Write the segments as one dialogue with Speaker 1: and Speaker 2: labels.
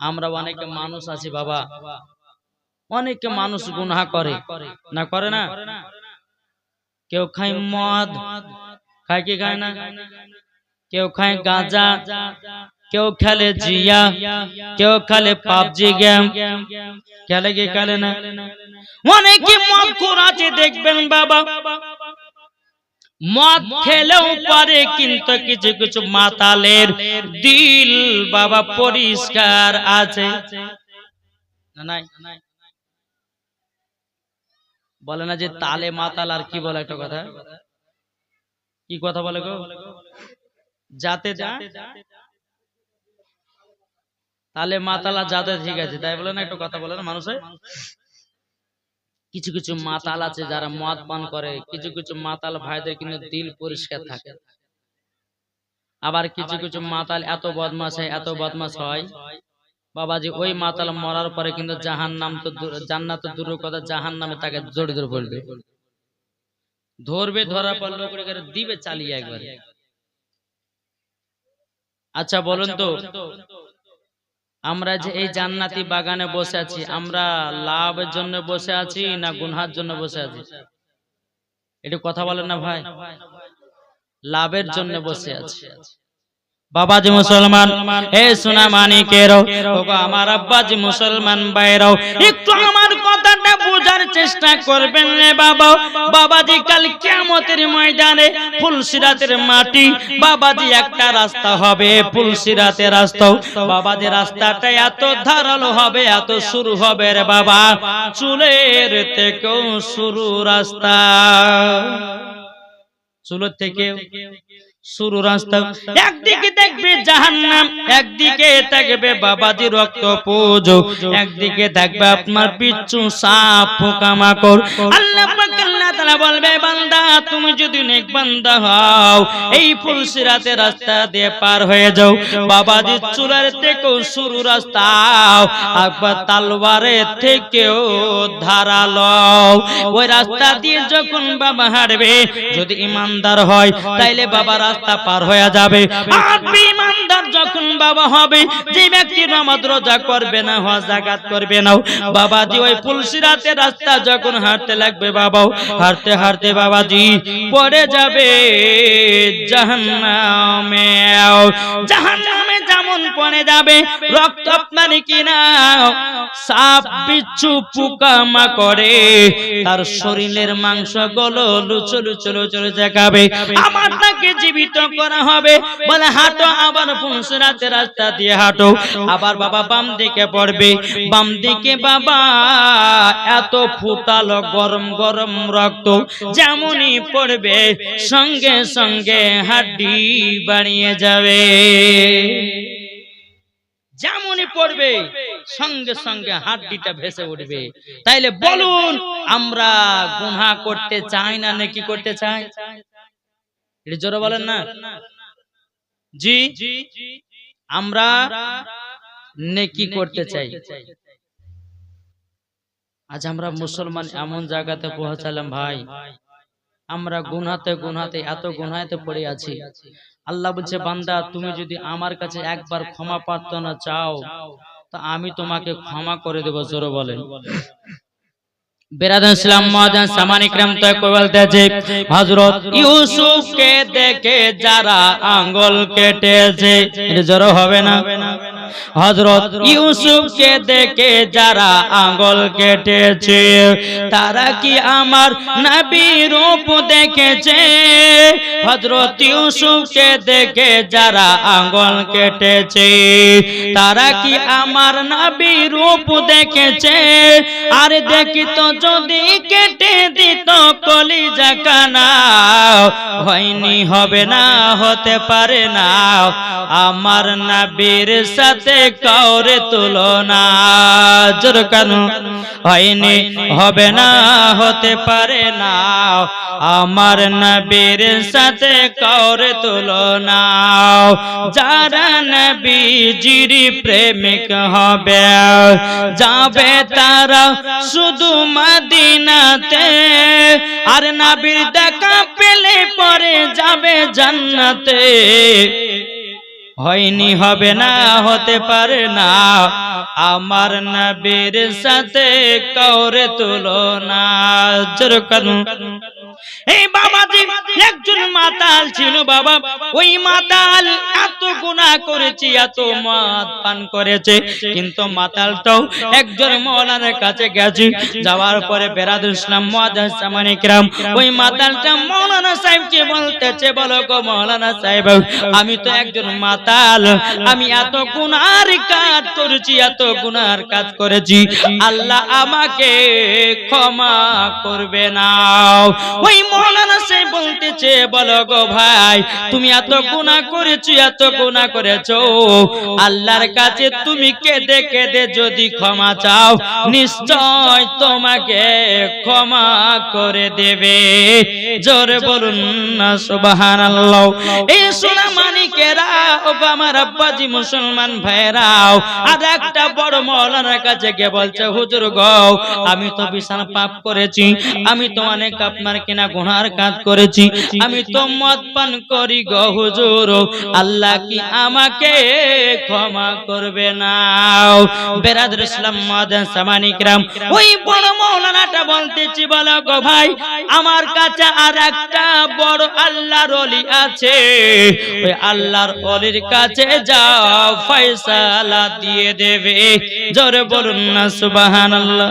Speaker 1: আমরা অনেকে মানুষ আছি বাবা। অনেকে মানুষ গুনাহ করে। না করে না? কেউ খায় মদ। খায় কি খায় না? কেউ খায় গাঁজা। কেউ খেলে জিয়া। কেউ খেলে পাবজি গেম। খেলে কি খেলে না? অনেকে মদ আছে দেখবেন বাবা। মদ খেলেও পারে কিন্তু কিছু কিছু মাতালের দিল বাবা পরিষ্কার আছে। বলে না যে তালে মাতাল আর কি বলে একটা কথা? কি কথা বলে গো? যাতে যা। তালে মাতালা যাতে ঠিক আছে। তাই বলে না একটা কথা বলে না মানুষে কিছু কিছু মাতাল আছে যারা মদ পান করে কিছু কিছু মাতাল ভাইদের কিন্তু দিল পরিষ্কার থাকে। আবার কিছু কিছু মাতাল এত বদমাস হয় এত বদমাস হয়। বাবাজি ওই মাতাল মরার পরে কিন্তু জাহান নাম তো দূর- জান্নাত তো দূরের কথা জাহান নামে তাকে ধরে পড়বে ধরবে ধরার পর করে দিবে চালিয়ে একবার। আচ্ছা বলুন তো। আমরা যে এই জান্নাতি বাগানে বসে আছি আমরা লাভের জন্য বসে আছি না গুনহার জন্য বসে আছি? এটা কথা বলেন না ভাই। লাভের জন্য বসে আছি। বাবাজি মুসলমান হে সোনা মানিকের আমার আব্বাজি মুসলমান বাইরাও একটু আমার কথাটা বোঝার চেষ্টা করবেন রে বাবা বাবাজি কাল কিয়ামতের ময়দানে ফুলসিরাতের মাটি বাবাজি একটা রাস্তা হবে ফুলসিরাতের রাস্তা। বাবাজি রাস্তাটা এত ধারালো হবে এত শুরু হবে রে বাবা। চুলের থেকেও শুরু রাস্তা। চুলের থেকে শুরু রাস্তা। একদিকে দেখবে জাহান্নাম, একদিকে থাকবে বাবাজি রক্ত পুজো, একদিকে আপনার পিচ্ছু সাপ রাস্তা ধারালো। ওই রাস্তা দিয়ে যখন বাবা হাঁটবে, যদি ইমানদার হয়, তাইলে বাবা রাস্তা পার হয়ে যাবে। ইমানদার যখন বাবা হবে, যে ব্যক্তি নামাজ রোজা করবে না, হজ জাকাত করবে না, বাবাজি ওই ফুলসিরাতে রাস্তা যখন হাঁটতে লাগবে, বাবাও হাঁটতে হাঁটতে বাবাজি পড়ে যাবে জাহান্নামে। জাহান্নামে যেমন পড়ে যাবে, রক্ত আপনার কিনা, সাপ, বিচ্ছু, পোকা করে তার শরীরের মাংসগুলো লুচো লুচো লুচো দেখাবে তাকে জীবিত করা হবে। বলে, হাঁটো, আবার ফুলসরাতে রাস্তা দিয়ে হাঁটো। আবার বাবা বাম দিকে পড়বে। বাম দিকে বাবা এত ফুটালো গরম গরম রক্ত যেমনই পড়বে, সঙ্গে সঙ্গে হাড্ডি বাড়িয়ে যাবে। যেমনই পড়বে, সঙ্গে সঙ্গে হাড্ডিটা ভেসে উঠবে। তাইলে বলুন, আমরা গুনাহ করতে চাই না নাকি করতে চাই? এটা জোরে বলেন না। জি আমরা নেকি করতে চাই। আজ আমরা মুসলমান এমন জায়গাতে পৌঁছালাম ভাই। আমরা গুনাতে গুনাতে এত গুনাতে পড়ে আছি। আল্লাহ বলছে বান্দা তুমি যদি আমার কাছে একবার ক্ষমা প্রার্থনা চাও তা আমি তোমাকে ক্ষমা করে দেব জোরে বলেন। বেরাদন ইসলাম মহাজান সামান ইকরাম তয় কই বলতেছে হযরত ইউসুফকে দেখে যারা আঙ্গুল কেটেছে, এটা জোরে হবে না। হযরত ইউসুফকে দেখে যারা আঙ্গুল কেটেছে তারা কি আমার নবীর রূপ দেখেছে? হযরত ইউসুফকে দেখে যারা আঙ্গুল কেটেছে তারা কি আমার নবীর রূপ দেখেছে? আর দেখি তো যদি কেটে দিত কলিজা কানা হয়নি হবে না হতে পারে না। আমার নবীর সাথে কাউরে তুলনা। জোর কেন? হয়নি, হবে না, হতে পারে না। আমার নবীর সাথে কাউরে তুলনা। যারা নবীজির প্রেমিক হবে, যাবে তারা শুধু মদিনাতে। আর নবীর দেখা পেলে পরে যাবে জান্নাতে। হয়নি হবে না হতে পারে না। আমার নবীর সাথে কাউরে তুলনা। জোর করুন এই বাবাজি, একজন মাতাল ছিল বাবা। ওই মাতাল এত গুণা করেছে, এত মদ পান করেছে। কিন্তু মাতালটাও একজন মৌলানার কাছে গেছে। যাওয়ার পরে বেরাদুল ইসলাম মহাদামান ওই মাতালটা মৌলানা সাহেবকে বলতেছে, বলো গো মৌলানা সাহেব, আমি তো একজন মাতাল। আমি এত গুনার কাজ করেছি, এত গুনার কাজ করেছি। আল্লাহ আমাকে ক্ষমা করবে না ওই মৌলানা সাহেব বলতেছে, বলো গো ভাই, তুমি এত গুনাহ করেছ, এত গুনাহ করেছ। আল্লাহর কাছে তুমি কেঁদে কেঁদে যদি ক্ষমা চাও, নিশ্চয় তোমাকে ক্ষমা করে দেবে। জোরে বলুন না এই সোনা মানিকেরা আমার আব্বাজি মুসলমান ভাইরাও আর একটা বড় মৌলানার কাছে গিয়ে বলছে, হুজুর গো, আমি তো বিশাল পাপ করেছি, আমি তো অনেক আপনার কিনা গুনার কাজ করেছি। আমি তো মদ পান করি আল্লাহ কি আমাকে ক্ষমা করবে না? ইসলাম সামানিকরাম ওই বড় মৌলানাটা বলতেছি, বলো গো ভাই, আমার কাছে আর একটা বড় আল্লাহর ওলি আছে। ওই আল্লাহর ওলির কাছে যাও, ফয়সালা দিয়ে দেবে। জোরে বলুন না, সুবহানাল্লাহ।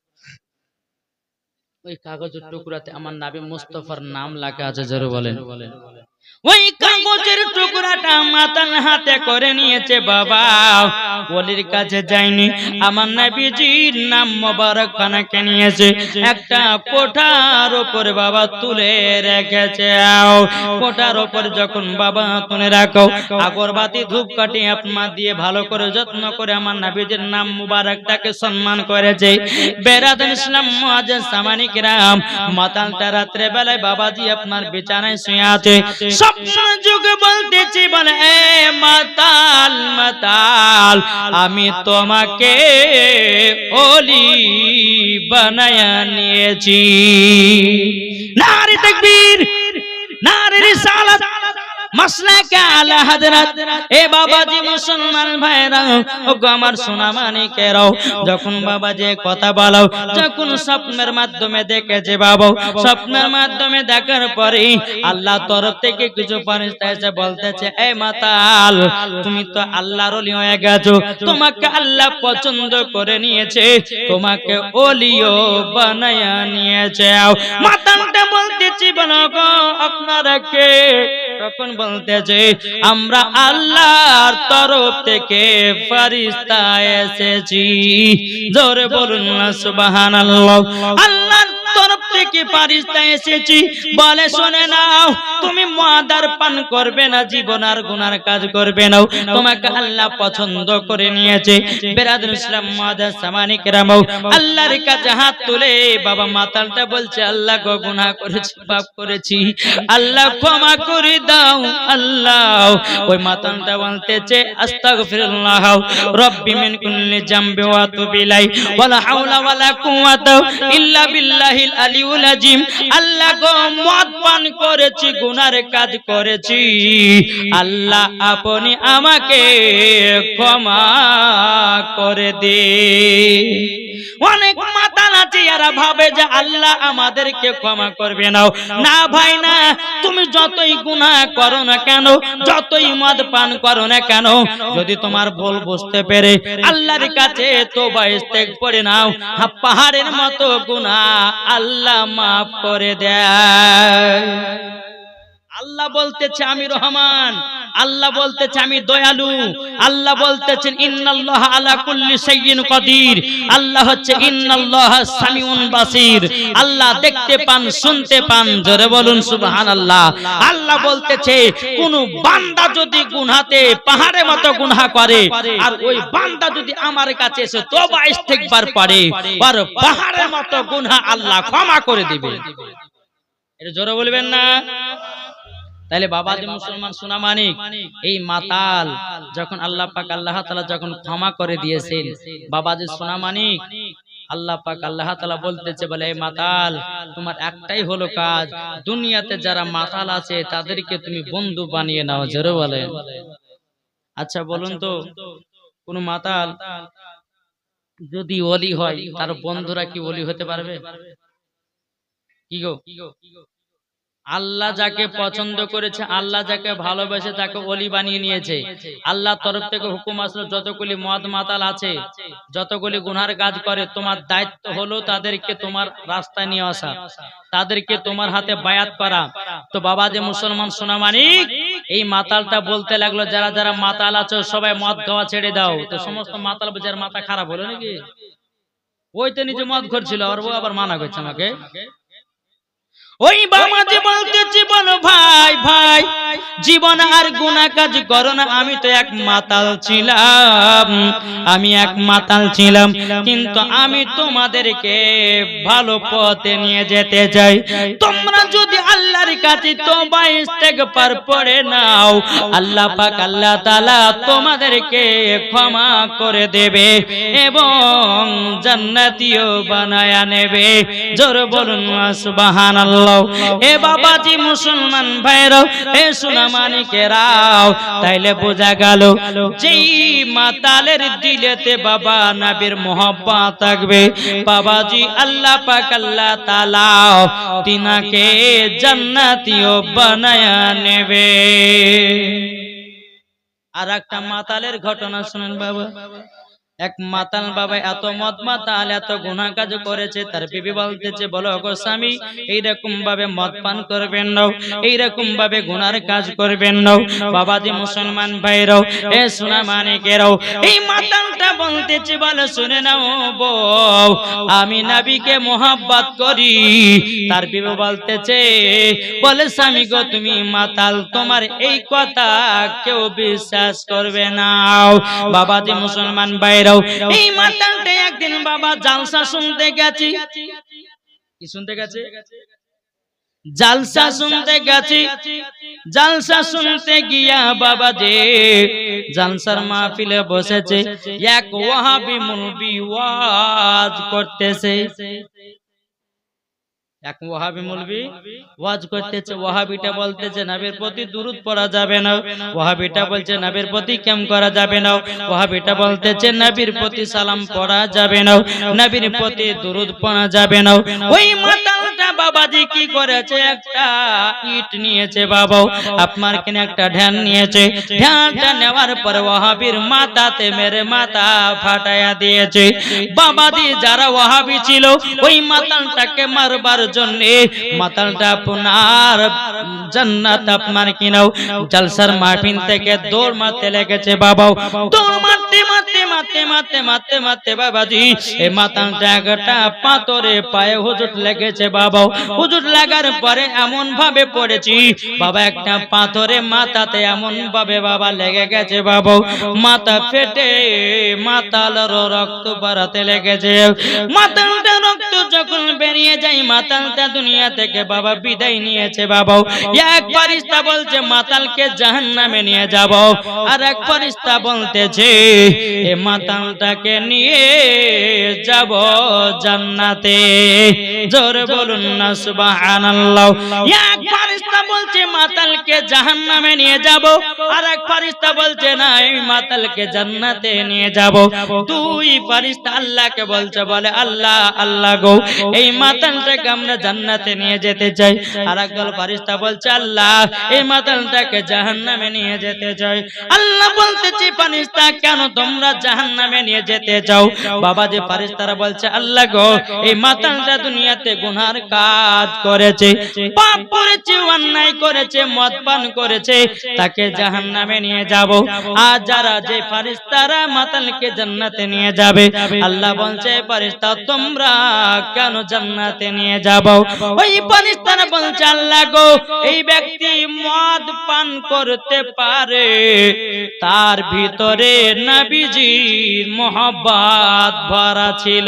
Speaker 1: ওই কাগজের টুকরাতে আমার নাবি মুস্তফার নাম লেখা আছে জোরে বলেন। ওই কাগজের টুকরাটা মাতাল হাতে করে নিয়েছে বাবা। ওলির কাছে যায়নি আমার নবীজির নাম মোবারক খানাকে নিয়েছে। একটা কোঠার উপর বাবা তুলে রেখেছে। কোঠার উপর যখন বাবা তুলে রাখো আগরবাতি ধূপকাঠি আপনা দিয়ে ভালো করে যত্ন করে আমার নবীজির নাম মুবারকটাকে সম্মান করেছে। বেরাদুল ইসলাম মুআজ্জাজ সামানিক মাতালটা রাত্রে বেলায় বাবাজি আপনার বিছানায় শুয়ে আছে। বলতেছি, বলে, এ মাতাল মাতাল, আমি তোমাকে ওলি বানায়া নিয়েছি। নারী তকবীর, নারী রিসালাত। দেখার পরে আল্লাহ তরফ থেকে কিছু বলতেছে, এ মাতাল, তুমি তো আল্লাহর হয়ে গেছো, তোমাকে আল্লাহ পছন্দ করে নিয়েছে, তোমাকে ওলিও বানায়া নিয়েছে। বলতেছি, বলো গো, আপনারা কে? তখন বলতেছে আমরা আল্লাহর তরফ থেকে ফারিস্তা এসেছি। জোরে বলুন না সুবহানাল্লাহ। আল্লাহর তরফ থেকে ফারিস্তা এসেছি। বলে, শুনে নাও, তুমি মাদার পান করবে না, জীবন আর গুনার কাজ করবে না। তোমাকে আল্লাহ পছন্দ করে নিয়েছে। বেরাদুল ইসলাম মাদার সামানিক রামাও আল্লাহর কাছে হাত তুলে বাবা মাতালটা বলছে, আল্লাহ করেছি করেছি। আল্লাহ ক্ষমা করে দাও, আল্লাহ। ওই মাতালটা বলতেছে, আস্তাগফিরুল্লাহ, রব্বি মিন কুল্লি জামবি ওয়া তুবিলাই। ওয়ালা হাওলা কুওয়াতা ইল্লা বিল্লাহিল আলিউল আজিম, আল্লাহ গো মদ পান করেছি, গুনার কাজ করেছি। আল্লাহ আপনি আমাকে ক্ষমা করে দে। অনেক মাতাল আছে ভাবে যে আল্লাহ আমাদেরকে ক্ষমা করবে নাও না ভাই, না, তুমি যতই গুনাহ করো না কেন, যতই মদ পান করো না কেন, যদি তোমার ভুল বুঝতে পেরে আল্লাহর কাছে তোবা ইস্তেক পড়ে নাও পাহাড়ের মতো গুনাহ আল্লাহ মাফ করে দেয়। আল্লাহ বলতেছে আমি রহমান, আল্লাহ বলতেছে আমি দয়ালু, আল্লাহ বলতেছেন ইন্নাল্লাহ আলা কুল্লি শাইইন কাদির, আল্লাহ হচ্ছে ইন্নাল্লাহ সামিউন বাসির, আল্লাহ দেখতে পান, শুনতে পান, জোরে বলুন সুবহানাল্লাহ। আল্লাহ বলতেছে, কোন বান্দা যদি গুনাহতে পাহাড়ের মতো গুনাহ করে, আর ওই বান্দা যদি আমার কাছে এসে তওবা ইস্তেগফার পড়ে আর পাহাড়ের মতো গুনাহ আল্লাহ ক্ষমা করে দিবে। এটা জোরে বলবেন না? তাহলে বাবা যে মুসলমান সোনা মানিক এই মাতাল যখন আল্লাহ পাক আল্লাহ তালা যখন ক্ষমা করে দিয়েছেন বাবা যে সোনা মানিক আল্লাহ পাক আল্লাহ তালা বলতেছে বলে এই মাতাল তোমার একটাই হলো কাজ দুনিয়াতে যারা মাতাল আছে তাদেরকে তুমি বন্ধু বানিয়ে নাও জোরে বলে আচ্ছা বলুন তো কোন মাতাল যদি ওলি হয় তার বন্ধুরা কি ওলি হতে পারবে? কি গো? আল্লাহ যাকে পছন্দ করেছে আল্লাহ যাকে ভালোবেসে তাকে অলি বানিয়ে নিয়েছে। আল্লাহ তরফ থেকে হুকুম আসলো যতগুলি মদ মাতাল আছে যতগুলি গুনার কাজ করে তোমার দায়িত্ব হলো তাদেরকে তোমার রাস্তায় নিয়ে আসা। তাদেরকে তোমার হাতে বায়াত করা। তো বাবা যে মুসলমান সোনা মানিক এই মাতালটা বলতে লাগল যারা যারা মাতাল আছো সবাই মদ খাওয়া ছেড়ে দাও। তো সমস্ত মাতাল যার মাথা খারাপ হলো নাকি? ওই তো নিজে মদ ঘরছিল আর ও আবার মানা করছে আমাকে ওই বামাজি বলতেছি জীবন ভাই ভাই জীবন আর গুণা কাজ করো না। আমি তো এক মাতাল ছিলাম। আমি এক মাতাল ছিলাম। কিন্তু আমি তোমাদেরকে ভালো পথে নিয়ে যেতে চাই। তোমরা যদি আল্লাহর কাছে তোবা ইস্তেগফার পড়ে নাও, আল্লাহ পাক আল্লাহ তাআলা তোমাদেরকে ক্ষমা করে দেবে এবং জান্নাতীয় বানায়া নেবে। জোর বলুন, সুবহানাল্লাহ। এ বাবাজি মুসলমান ভাইরাও এ সোনা মানিকেরাও তাইলে বোঝা গেল যেই মাতালের দিলেতে বাবা নাবির থাকবে, বাবাজি আল্লাহ পাক তাআলা তিনাকে জান্নাতীয় বানায়া নেবে। আর একটা মাতালের ঘটনা শুনেন বাবা। এক মাতাল বাবা এত মদ মাতাল এত গুনাহ কাজ করেছে, তার বিবি বলতেছে, বলো গো স্বামী, এইরকম ভাবে মদ পান করবেন নাও এইরকম ভাবে গুনার কাজ করবেন নাও বাবাজি মুসলমান ভাইরাও এ সোনা মানিকেরাও এই মাতালটা বলতেছে, বলো শুনে নাও বউ, আমি নাবিকে মোহাব্বত করি, তার বিবি বলতেছে, বলে স্বামী গো, তুমি মাতাল, তোমার এই কথা কেউ বিশ্বাস করবে না, বাবাজি মুসলমান বাইরাও এই মাতালটা একদিন বাবা জালসা শুনতে গেছি। কি শুনতে গেছে? জালসা শুনতে গেছি। জালসা শুনতে গিয়া বাবা যে জালসার মাহফিলে বসেছে। এক ওয়াহাবি মুলবি ওয়াজ করতেছে। এক ওয়াহাবি মুলবি ওয়াজ করতেছে ওয়াহাবিটা বলতেছে নবীর প্রতি দুরুদ পড়া যাবে না। ওয়াহাবিটা বলছে নবীর প্রতি কেম করা যাবে না? ওয়াহাবিটা বলতেছে নাবির প্রতি সালাম পড়া যাবে না। নাবির প্রতি দুরুদ পড়া যাবে না। ওই মাতালটা বাবাজি কি করেছে? একটা ইট নিয়েছে বাবাও। আপনার কিনে একটা ধ্যান নিয়েছে। ধ্যানটা নেওয়ার পর ওয়াহাবির মাথাতে মেরে মাথা ফাটায়া দিয়েছে। বাবাজি যারা ওয়াহাবি ছিল, ওই মাতালটাকে মারবার জন্য মাতালটা আপনার জান্নাত আপনার কিনাও। জলসার মাহফিল থেকে দৌড় মারতে লেগেছে বাবা দৌড় মারতে মারতে মারতে মারতে মারতে মারতে বাবাজি। এই মাতালটা একটা পাথরে পায়ে হুজুট লেগেছে বাবাও। হুজুট লাগার পরে এমন ভাবে পড়েছি। বাবা একটা পাথরে মাথাতে এমন ভাবে বাবা লেগে গেছে বাবাও। মাথা ফেটে মাতালের রক্ত বাড়াতে লেগেছে। মাতালটা রক্ত যখন বেরিয়ে যায়, মাতালটা দুনিয়া থেকে বাবা বিদায় নিয়েছে বাবাও। এক ফারিস্তা বলছে, মাতালকে জাহান্নামে নিয়ে যাব। আর এক ফারিস্তা বলতেছে এ মাতালটাকে নিয়ে যাব জান্নাতে। জোর বলুন না, সুবহানাল্লাহ। বলছে, মাতালকে জাহান্নামে নিয়ে যাব। আর এক বলছে, না, এই মাতালকে জান্নাতে নিয়ে যাব। দুই আল্লাহকে বলছে, বলে, আল্লাহ আল্লাহ গো, এই মাতালটাকে আমরা জান্নাতে নিয়ে যেতে চাই। আর একদল ফারিস্তা বলছে, আল্লাহ, এই মাতালটাকে জাহান্নামে নিয়ে যেতে চাই। আল্লাহ বলতেছে, ফারিস্তা, কেন তোমরা জাহান্নামে নিয়ে যেতে চাও। বাবা যে পারিস তারা বলছে, আল্লাহ গো, এই মাতালটা দুনিয়াতে গুনার কাজ করেছে, পাপ করেছে, অন্যায় করেছে, মদ পান করেছে, তাকে জাহান্নামে নিয়ে যাব। আর যারা যে ফারিস্তারা মাতালকে জান্নাতে নিয়ে যাবে, আল্লাহ বলছে ফারিস্তা তোমরা কেন জান্নাতে নিয়ে যাব? ওই পারিস তারা বলছে, আল্লাহ গো, এই ব্যক্তি মদ পান করতে পারে, তার ভিতরে নবীজির মোহব্বত ভরা ছিল।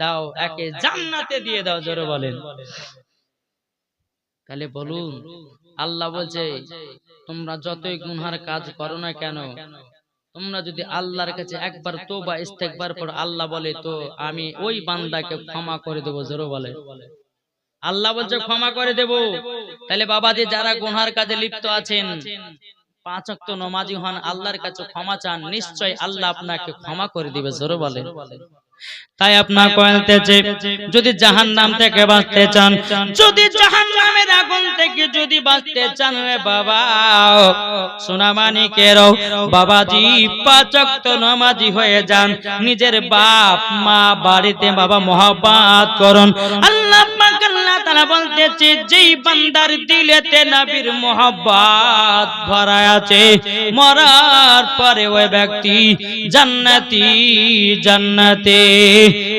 Speaker 1: দাও একে জান্নাতে দিয়ে দাও জোরে বলেন। তাহলে বলুন আল্লাহ বলছে তোমরা যতই গুনহার কাজ করো না কেন তোমরা যদি আল্লাহর কাছে একবার তো বা ইস্তেকবার পর আল্লাহ বলে তো আমি ওই বান্দাকে ক্ষমা করে দেবো জোরে বলে আল্লাহ বলছে ক্ষমা করে দেব। তাহলে বাবাজি যারা গুনহার কাজে লিপ্ত আছেন পাঁচ অক্ত নমাজি হন আল্লাহর কাছে ক্ষমা চান নিশ্চয় আল্লাহ আপনাকে ক্ষমা করে দিবে জোরে বলে তাই আপনার কয়েলতেছে যদি জাহান নাম থেকে বাঁচতে চান যদি জাহান নামের আগুন থেকে যদি বাঁচতে চান রে বাবা সোনামানি মানিকেরও বাবাজি পাচক নমাজি হয়ে যান নিজের বাপ মা বাড়িতে বাবা মহাবাত করুন। আল্লাহ তাআলা বলতেছে, যেই বান্দার দিলেতে নবীর মহাব্বত ভরা আছে, মরার পরে ওই ব্যক্তি জান্নাতি, জান্নাতে।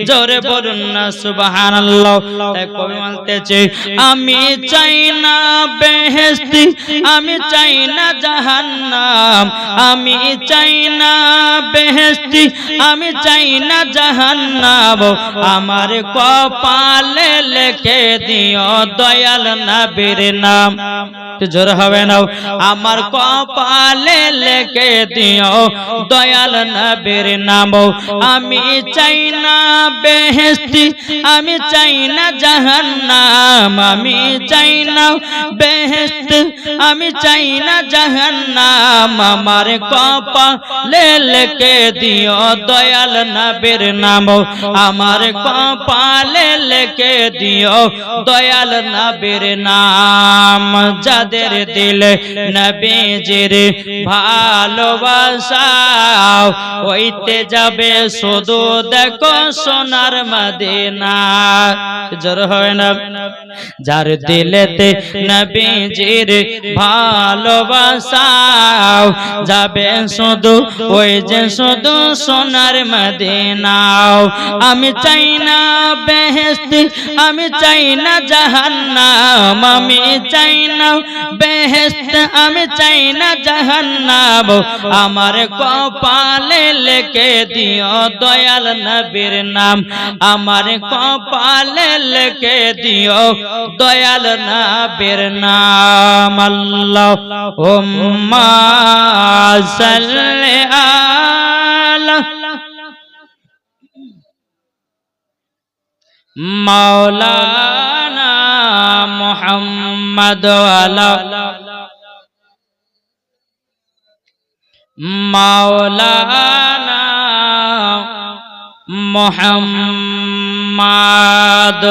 Speaker 1: জোরে বলুন না, সুবহানাল্লাহ। তাই কবি বলতেছে, আমি চাই না বেহেশতি, আমি চাই না জাহান্নাম, আমি চাই না বেহেশতি, আমি চাই না জাহান্নাম। আমার কপালে লেখে দিও দয়াল নবীর নাম। জোর হবে না আমার কপালে লেখে দিও দয়াল নবীর নাম। আমি চাই না বেহেশতি, আমি চাই না জাহান্নাম। আমি চাই না বেহেশত, আমি চাই না জাহান্নাম। আমার কপালে লেখে দিও দয়াল নবীর নাম। আমার কপালে লেখে দিও দয়াল নবীর নাম, যাদের দিলে নবীজির ভালোবাসাও। হইতে যাবে শুধু দেখো সোনার মদিনা। জোর হয় না? যার দিলেতে নবীজির ভালোবাসাও, যাবে শুধু ওই যে শুধু সোনার মদিনাও। আমি চাই না বেহেস্তি আমি চাই না জাহান্নাম, আমি চাই না। বেহেস্ত আমি চাই না জাহান্নাম। আমার কপালে লেখে দিও দয়াল নবীর নাম। আমার কপালে লেখে দিও দয়াল নবীর নাম। আল্লাহ উম্মা সাল্লি আলা মাওলানা মোহাম্মদ আলা মাওলানা মুহাম্মদ